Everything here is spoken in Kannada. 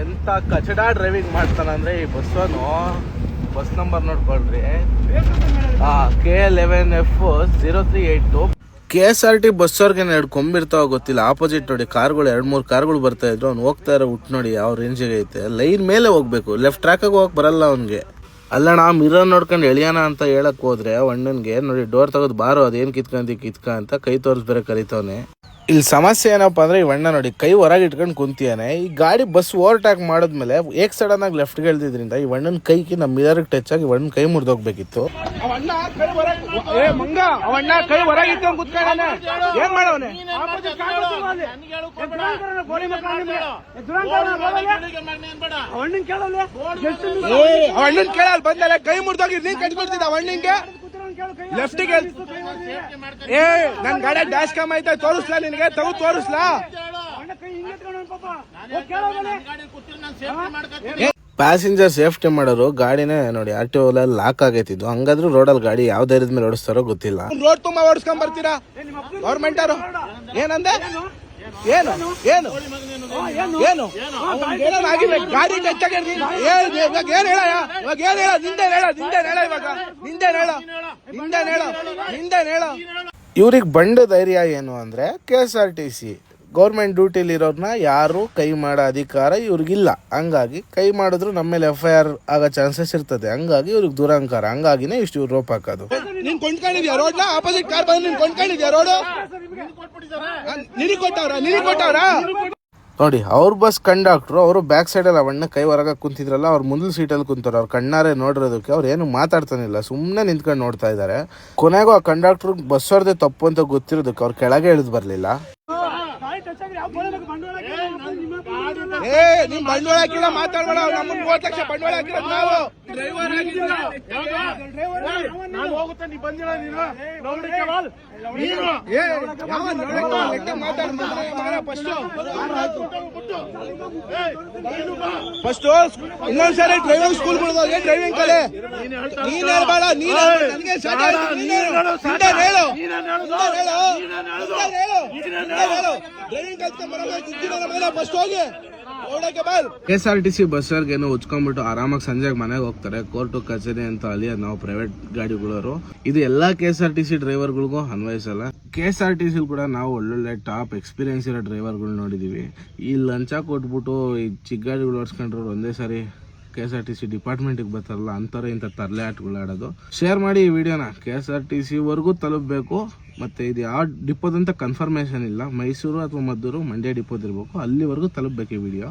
ಎಂತ ಕಚಡ ಡ್ರೈವಿಂಗ್ ಮಾಡ್ತಾನಂದ್ರೆ ಈ ಬಸ್ಸನ್ನು bus number ನೋಡ್ಕೊಳ್ರಿ. K eleven F zero three eight two K S R T bus ಅವ್ರಿಗೆ ಎರಡು ಕೊಂಬಿರ್ತಾವ ಗೊತ್ತಿಲ್ಲ. ಆಪೋಸಿಟ್ ನೋಡಿ, ಕಾರ್ಗಳು, ಎರಡು ಮೂರು ಕಾರ್ಗಳು ಬರ್ತಾ ಇದ್ರು. ಅವ್ನು ಹೋಗ್ತಾ ಇರೋ ಹುಟ್ಟು ನೋಡಿ ಯಾವ ರೇಂಜಿಗೆ ಐತೆ. ಲೈನ್ ಮೇಲೆ ಹೋಗ್ಬೇಕು. ಲೆಫ್ಟ್ ಟ್ರ್ಯಾಕಾಗ ಹೋಗಕ್ ಬರಲ್ಲ ಅವನಿಗೆ. ಅಲ್ಲಣ್ಣ ಮಿರರ್ ನೋಡ್ಕೊಂಡು ಎಳಿಯೋಣ ಅಂತ ಹೇಳಕ್ ಹೋದ್ರೆ ಅಣ್ಣನ್ಗೆ ನೋಡಿ ಡೋರ್ ತೆಗೆದು ಬಾರೋ, ಅದೇನ್ ಕಿತ್ಕೊಂಡಿ ಕಿತ್ಕ ಅಂತ ಕೈ ತೋರಿಸ್ಬೇರೆ ಕರಿತವನೆ. ಇಲ್ಲಿ ಸಮಸ್ಯೆ ಏನಪ್ಪಾ ಅಂದ್ರೆ ಇವಣ್ಣ ನೋಡಿ ಕೈ ಹೊರಗೆ ಇಟ್ಕೊಂಡು ಕುಂತಿಯಾನೆ ಈ ಗಾಡಿ ಬಸ್ ಓವರ್ಟ್ಯಾಕ್ ಮಾಡಿದ್ಮೇಲೆ ಏಕ್ ಸಡನ್ ಆಗಿ ಲೆಫ್ಟ್ ಗೆಳ್ದಿದ್ರಿಂದ ಈ ಅಣ್ಣನ ಕೈಗೆ ನಮ್ಮ ಮಿರರ್ ಟಚ್ ಆಗಿ ವಣ್ಣ ಕೈ ಮುರಿದೋಗ್ಬೇಕಿತ್ತು. ಅವಣ್ಣ ಕೈ ಹೊರಗೆ ಏ ಮಂಗ ಅವಣ್ಣ ಕೈ ಹೊರಗೆ ಇಟ್ಕೊಂಡು ಕುತ್ಕೊಂಡಾನೆ ಏನ್ ಮಾಡವನೆ? ಅಣ್ಣನ್ ಕೇಳಲ್ಲ. ಬಂದಲ್ಲ ಕೈ ಮುರಿದೋಗಿ ನೀನ್ ಕಟ್ಬಿಡ್ತಿದ್ದ ಅಣ್ಣಂಗೆ ಲೆಫ್ಟಿಗೆ ಏ ನನ್ ಗಾಡಿ ಡ್ಯಾಶ್ ಕಮ್ ಐತೆ ತೋರಿಸ್ಲಾ ನಿನಗೆ? ತಗೋ ತೋರಿಸ್ಲಾ? ಪ್ಯಾಸೆಂಜರ್ ಸೇಫ್ಟಿ ಮಾಡೋರು ಗಾಡಿನೇ ನೋಡಿ ಆರ್ ಟಿ ಲಾಕ್ ಆಗೈತಿದ್ದು. ರೋಡ್ ರೋಡಲ್ಲಿ ಗಾಡಿ ಯಾವ ಧೈರ್ಯದ ಮೇಲೆ ಓಡಿಸ್ತಾರೋ ಗೊತ್ತಿಲ್ಲ. ರೋಡ್ ತುಂಬಾ ಓಡಿಸ್ಕೊಂಡ್ ಬರ್ತೀರಾ? ಗೌರ್ಮೆಂಟ್ ಅವರು? ಏನಂದೆ? ಏನು? ಏನು? ಏನು? ಆಗಿರ್ಬೇಕು. ಗಾಡಿ ಟಚ್ ಇವಾಗ ಏನ್ ಹೇಳ? ಇವಾಗ ಏನ್ ಹೇಳ? ನಿಂದೇನ್ ಹೇಳ? ನಿಂದೇನ್ ಹೇಳ ಇವಾಗ? ನಿಂದೇನ್ ಹೇಳ ನಿಂದೆ ಹೇಳ ನಿಂದೆ ಹೇಳ? ಇವ್ರಿಗೆ ಬಂಡ ಧೈರ್ಯ ಏನು ಅಂದ್ರೆ K S R T C government ಡ್ಯೂಟಿಲಿ ಇರೋರ್ನ ಯಾರು ಕೈ ಮಾಡೋ ಅಧಿಕಾರ ಇವ್ರಿಗಿಲ್ಲ. ಹಂಗಾಗಿ ಕೈ ಮಾಡಿದ್ರು ನಮ್ಮ ಮೇಲೆ ಎಫ್ ಐ ಆರ್ ಆಗೋ ಚಾನ್ಸಸ್ ಇರ್ತದೆ. ಹಂಗಾಗಿ ಇವ್ರಿಗೆ ದುರಂಕಾರ. ಹಂಗಾಗಿನೇ ಇಷ್ಟು ಇವ್ರು ರೋಪ್ ಹಾಕೋದು. ನೀನ್ ಕೊಂಡ್ಕೊಂಡಿದ್ಯಾ ರೋಡ್ ಆಪೋಸಿಟ್ ಕಾರ್ ಬಂದು ನೀನ್ ಕೊಂಡ್ಕೊಂಡಿದ್ಯಾ ರೋಡ್? ನಿನಗೆ ಕೊಟ್ಟವ್ರ? ನಿನಗೆ ಕೊಟ್ಟವ್ರ? ನೋಡಿ, ಅವ್ರ ಬಸ್ ಕಂಡಕ್ಟ್ರು ಅವರು ಬ್ಯಾಕ್ ಸೈಡ್ ಅಲ್ಲಿ ಅವಣ್ಣ ಕೈ ಹೊರಗ ಕುಂತಿದ್ರಲ್ಲ, ಅವ್ರ ಮುಂದಿನ ಸೀಟಲ್ಲಿ ಕುಂತಾರ ಅವ್ರು ಕಣ್ಣಾರೆ ನೋಡಿರೋದಕ್ಕೆ ಅವ್ರು ಏನು ಮಾತಾಡ್ತಾನಿಲ್ಲ ಸುಮ್ಮನೆ ನಿಂತ್ಕೊಂಡು ನೋಡ್ತಾ ಇದ್ದಾರೆ ಕೊನೆಗೂ ಆ ಕಂಡಕ್ಟರ್ ಬಸ್ ಅವ್ರದೇ ತಪ್ಪು ಅಂತ ಗೊತ್ತಿರೋದಕ್ಕೆ ಅವ್ರು ಕೆಳಗೆ ಇಳಿದು ಬರಲಿಲ್ಲ. ಏ ನಿಮ್ ಬಂಡವಾಳ ಹಾಕಿಲ್ಲ ಮಾತಾಡ್ಬೇಡ ನಮ್ಮನ್ನ ಮೂವತ್ತು ಲಕ್ಷ ಬಂಡವಾಳ ಹಾಕಿರೋದು ನಾವು. ಡ್ರೈವರ್ ನಾನು ಹೋಗುತ್ತೆ? ನೀ ಬಂದಿಲ್ಲ ನೀನು? ಬಾಲ್. ನೀನು? ಏ ಯಾವ ನೋಡಕ್ಕೆ ಲೆಕ್ಕ ಮಾತಾಡ್ತಿದ್ರೆ? ಮಗನ ಫಸ್ಟ್ ಫಸ್ಟ್ ಇನ್ನೊಂದ್ಸರಿ ಡ್ರೈವಿಂಗ್ ಸ್ಕೂಲ್ ಹೋಗಿ ಡ್ರೈವಿಂಗ್ ಕಲೆ? ನೀನ್ ಹೇಳ್ಬೇಡ ನೀನ್. ನನಗೆ ನೀನ್ ಹೇಳು. ಡ್ರೈವಿಂಗ್ ಕಲ್ತ್ಕೊಂಡ್ ಬರೋದು ಕುಗ್ಗಿರೋ ಮಗನ K S R T C ಬಸ್ಸರ್ಗೇನು ಉಚ್ಕೊಂಡ್ಬಿಟ್ಟು ಆರಾಮಾಗಿ ಸಂಜೆಗೆ ಮನೆಗೆ ಹೋಗ್ತಾರೆ. ಕೋರ್ಟು ಕಚೇರಿ ಅಂತ ಅಲ್ಲಿ ನಾವು ಪ್ರೈವೇಟ್ ಗಾಡಿಗಳವರು. ಇದು ಎಲ್ಲಾ K S R T C ಡ್ರೈವರ್ಗಳಿಗೂ ಅನ್ವಯಿಸಲ್ಲ. K S R T C ಕೂಡ ನಾವು ಒಳ್ಳೊಳ್ಳೆ ಟಾಪ್ ಎಕ್ಸ್ಪೀರಿಯನ್ಸ್ ಇರೋ ಡ್ರೈವರ್ಗಳು ನೋಡಿದೀವಿ. ಈ ಲಂಚ ಕೊಟ್ಬಿಟ್ಟು ಈ ಚಿಕ್ಕ ಗಾಡಿಗಳು ಓಡಿಸ್ಕೊಂಡ್ರು ಒಂದೇ ಸಾರಿ K S R T C ಡಿಪಾರ್ಟ್ಮೆಂಟಿಗೆ ಬರ್ತಾರಲ್ಲ ಅಂತಾರೆ ಇಂಥ ತರಲೆ ಆಟಗಳು ಆಡೋದು. ಶೇರ್ ಮಾಡಿ ಈ ವಿಡಿಯೋನ. ಕೆ ಎಸ್ ಆರ್ ಟಿ ಸಿವರೆಗೂ ತಲುಪಬೇಕು. ಮತ್ತೆ ಇದು ಯಾವ ಡಿಪೋದಂತ ಕನ್ಫರ್ಮೇಷನ್ ಇಲ್ಲ. ಮೈಸೂರು ಅಥವಾ ಮದ್ದೂರು ಮಂಡ್ಯ ಡಿಪೋದಿರಬೇಕು ಅಲ್ಲಿವರೆಗೂ ತಲುಪಬೇಕು ಈ ವಿಡಿಯೋ.